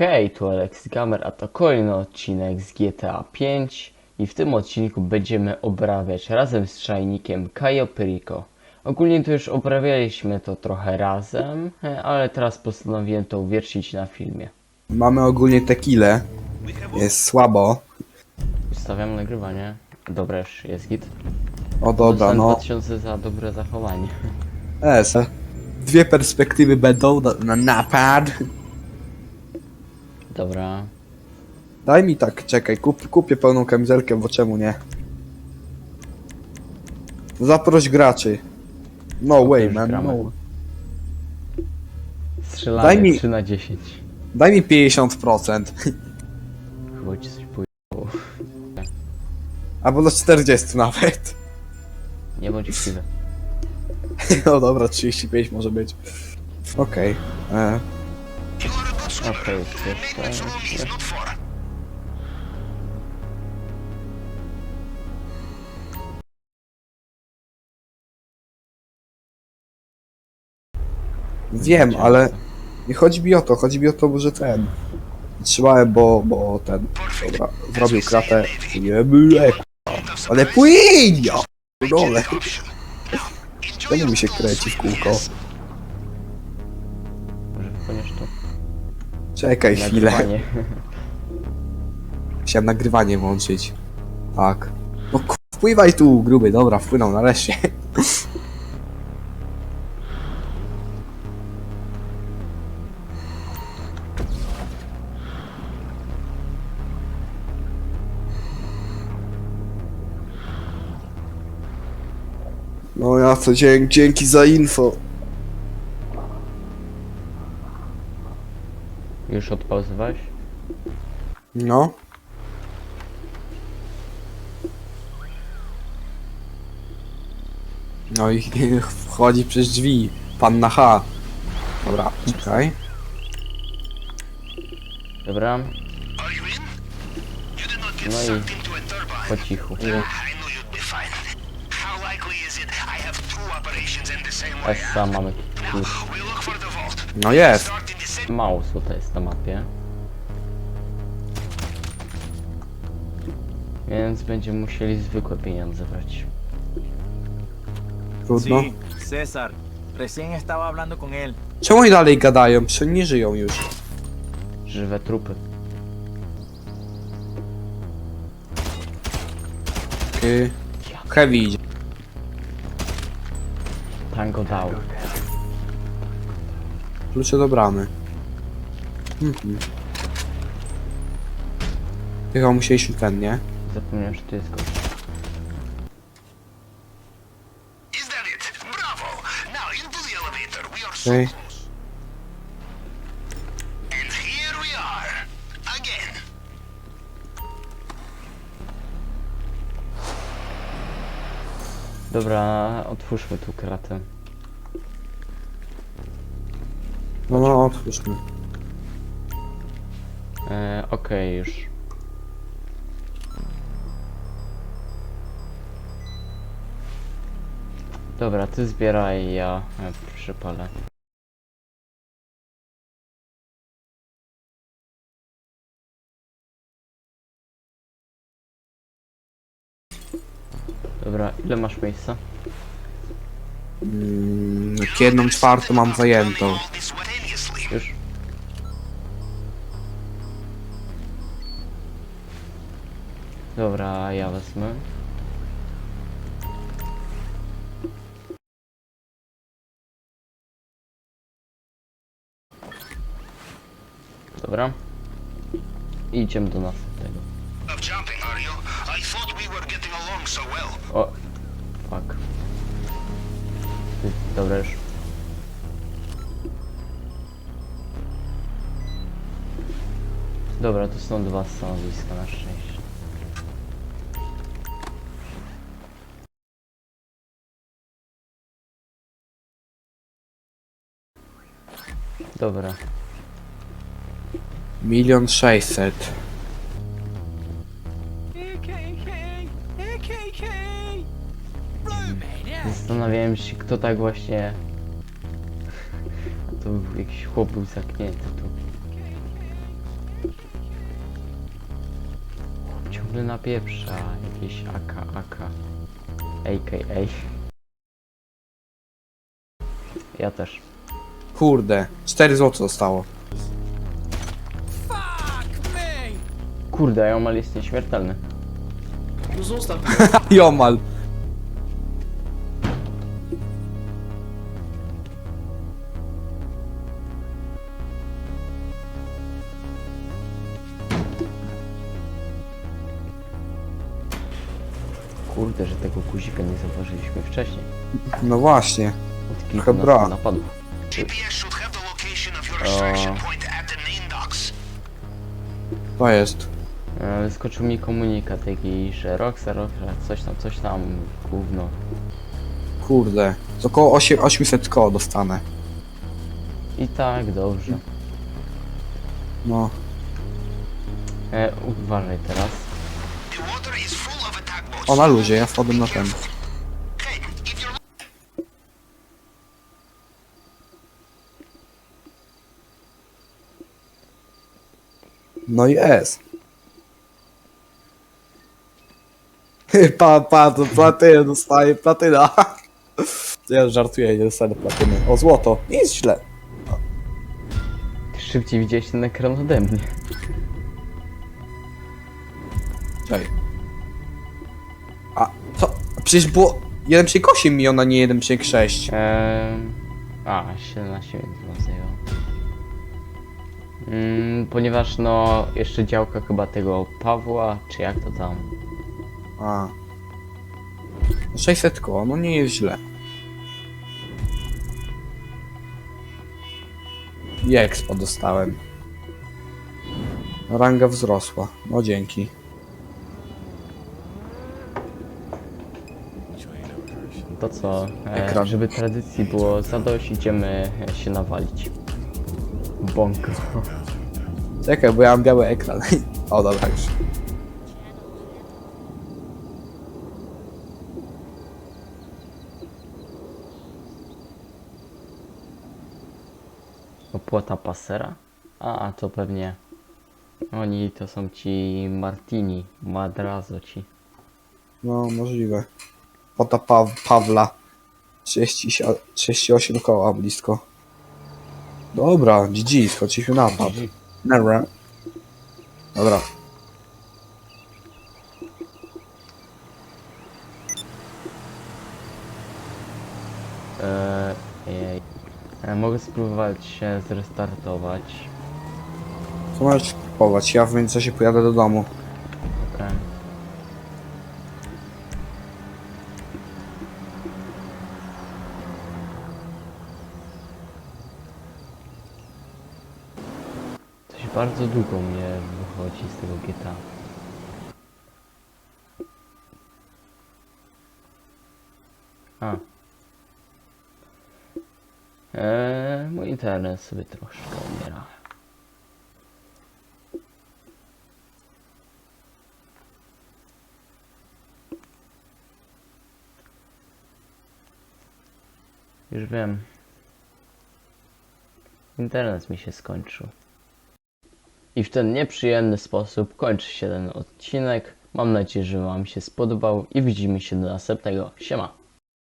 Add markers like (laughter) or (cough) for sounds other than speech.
Hej, tu Alex Gamer, a to kolejny odcinek z GTA 5 i w tym odcinku będziemy obrabiać razem z czajnikiem Cayo Perico. Ogólnie to już obrabialiśmy to trochę razem, ale teraz postanowiłem to uwiercić na filmie. Mamy ogólnie tequilę. Jest słabo. Ustawiam nagrywanie. Dobra, już jest git. O dobra, Dostałem no. 2000 za dobre zachowanie. Es. Dwie perspektywy będą na, na napad. Dobra. Daj mi tak, czekaj, kup, kupię pełną kamizelkę, bo czemu nie? Zaproś graczy. No way, już man, gramy. no. Strzelanie Daj mi- 3 na 10. Daj mi 50%. Chyba ci coś pójdzie. Albo do 40 nawet. Nie bądź chciwy. (laughs) No dobra, 35 może być. Okej. e, Okej, okay, jeszcze... Wiem, ale nie chodzi mi o to, chodzi mi o to, że ten. Trzymałem, bo, bo ten. Dobra, zrobił kratę. Nie byle. Ale płyń! Ja dole. Czemu mi się kręci w kółko? Czekaj chwilę. Nagrywanie. (laughs) Chciałem nagrywanie włączyć. Tak. No k- wpływaj tu, gruby, dobra, wpłynął nareszcie. (laughs) No ja co, dzięki, dzięki za info. Już odpauzowałeś? No. No i (laughs) wchodzi przez drzwi. Pan na H. Dobra, czekaj. Dobra, No i po cichu. Essa mamy. No jest. Mało tutaj jest na mapie. Więc będziemy musieli zwykłe pieniądze brać. Trudno. Sí, César. Recién estaba hablando con él. Czemu oni dalej gadają? Przecież nie żyją już. Żywe trupy. Yy, heavy idzie. Tango dał. Klucze do bramy. Mhm. Chyba musieliśmy ten, nie? Zapomniałem, że tu jest gość. Is that it? Bravo. Now into the elevator. We are so Okej. close. And here we are. Again. Dobra, otwórzmy tu kratę. No, no, otwórzmy. E, Okej, już. Dobra, ty zbieraj, ja e, przypalę. Dobra, ile masz miejsca? Mm, jedną czwartą mam zajętą. Dobra, ja wezmę. Dobra. I idziemy do następnego. O! Fuck. Dobra już. Dobra, to są dwa stanowiska na szczęście. Dobra. Milion sześćset. Zastanawiałem się, kto tak właśnie... To był jakiś chłop był zamknięty tu. Chłop ciągle napieprza. Jakieś AK, AK. AKA. Ja też. Kurde, 4 zł zostało. Kurde, Jomal jest nieśmiertelny. No zostaw (laughs) Jomal. Kurde, że tego guzika nie zauważyliśmy wcześniej. No właśnie. Od kilkunastu brak. napadów. GPS should have the location of your extraction point at the main docks. To jest. E, Wyskoczył mi komunikat jakiś, że Rockstar, Rockstar, coś tam, coś tam, gówno. Kurde. To około 8, 800 koło dostanę. I tak, dobrze. No. E, uważaj teraz. O, na luzie, ja wpadłem na ten. No i S. (laughs) Pa, pa, to platynę dostaję, platyna. (laughs) Ja żartuję, nie dostanę platyny. O, złoto. Nie jest źle. Ty szybciej widziałeś ten ekran ode mnie. Ej. A, to przecież było 1,8 miliona, nie 1,6. Eee, a, 17 minut zajęło. Mm, ponieważ no, jeszcze działka chyba tego Pawła, czy jak to tam. A. 600 koło, no nie jest źle. I expo dostałem. Ranga wzrosła. No dzięki. To co, e, Ekran. żeby tradycji było zadość, idziemy się nawalić. Bąk. Czekaj, bo ja mam biały ekran. (laughs) O, dobra już. Opłata pasera? A, a to pewnie. Oni to są ci Martini, Madrazo ci. No, możliwe. Pota pa Pawla. 30, 38 koła blisko. Dobra, GG, schodziliśmy na pad. Dobra. Dobra. Eee, jej. E, mogę spróbować się zrestartować. Co możesz kupować? Ja w międzyczasie pojadę do domu. Okej. Coś bardzo długo mnie wychodzi z tego GTA. A. Eee, mój internet sobie troszkę umiera. Już wiem. Internet mi się skończył. I w ten nieprzyjemny sposób kończy się ten odcinek. Mam nadzieję, że Wam się spodobał i widzimy się do następnego. Siema!